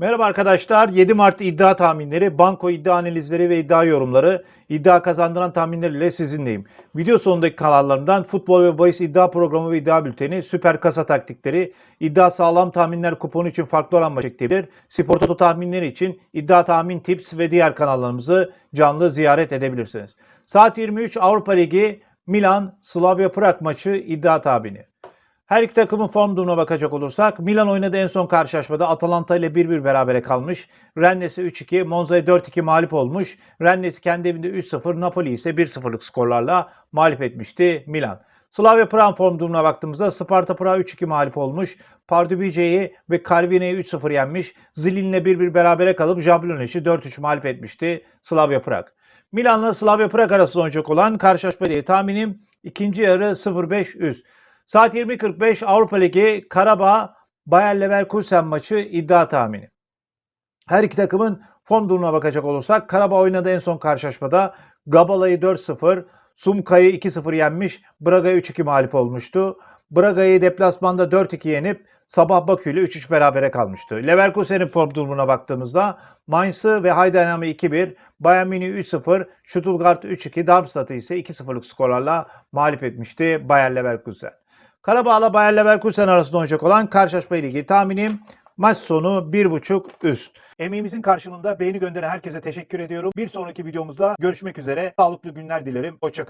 Merhaba arkadaşlar. 7 Mart iddia tahminleri, banko iddia analizleri ve iddia yorumları, iddia kazandıran tahminlerle sizinleyim. Video sonundaki kanallarımdan futbol ve bahis iddia programı ve iddia bülteni, süper kasa taktikleri, iddia sağlam tahminler kuponu için farklı oran maç ekleyebilir, spor toto tahminleri için iddia tahmin tips ve diğer kanallarımızı canlı ziyaret edebilirsiniz. Saat 23 Avrupa Ligi Milan Slavia Prag maçı iddia tahmini. Her iki takımın form durumuna bakacak olursak Milan oynadı en son karşılaşmada Atalanta ile 1-1 berabere kalmış. Rennes'e 3-2, Monza'ya 4-2 mağlup olmuş. Rennes'i kendi evinde 3-0, Napoli ise 1-0'lık skorlarla mağlup etmişti Milan. Slavia Prag form durumuna baktığımızda Sparta Prag 3-2 mağlup olmuş. Pardubice'yi ve Carvine'yi 3-0 yenmiş. Zilin'le 1-1 berabere kalıp Jablonec'i 4-3 mağlup etmişti Slavia Prag. Milan'la Slavia Prag arasında oynayacak olan karşılaşma diye tahminim ikinci yarı 0-5 üst. Saat 20.45 Avrupa Ligi Karabağ Bayer Leverkusen maçı iddia tahmini. Her iki takımın form durumuna bakacak olursak Karabağ oynadı en son karşılaşmada Gabala'yı 4-0, Sumka'yı 2-0 yenmiş, Braga'ya 3-2 mağlup olmuştu. Braga'yı deplasmanda 4-2 yenip Sabah Bakü ile 3-3 berabere kalmıştı. Leverkusen'in form durumuna baktığımızda Mainz'ı ve Heidenheim'i 2-1, Bayern Münih 3-0, Stuttgart 3-2, Darmstadt'ı ise 2-0'lık skorlarla mağlup etmişti Bayer Leverkusen. Karabağ'la Bayer Leverkusen arasında oynayacak olan karşılaşma ile ilgili tahminim maç sonu 1.5 üst. Emeğimizin karşılığında beğeni gönderen herkese teşekkür ediyorum. Bir sonraki videomuzda görüşmek üzere. Sağlıklı günler dilerim. Hoşçakalın.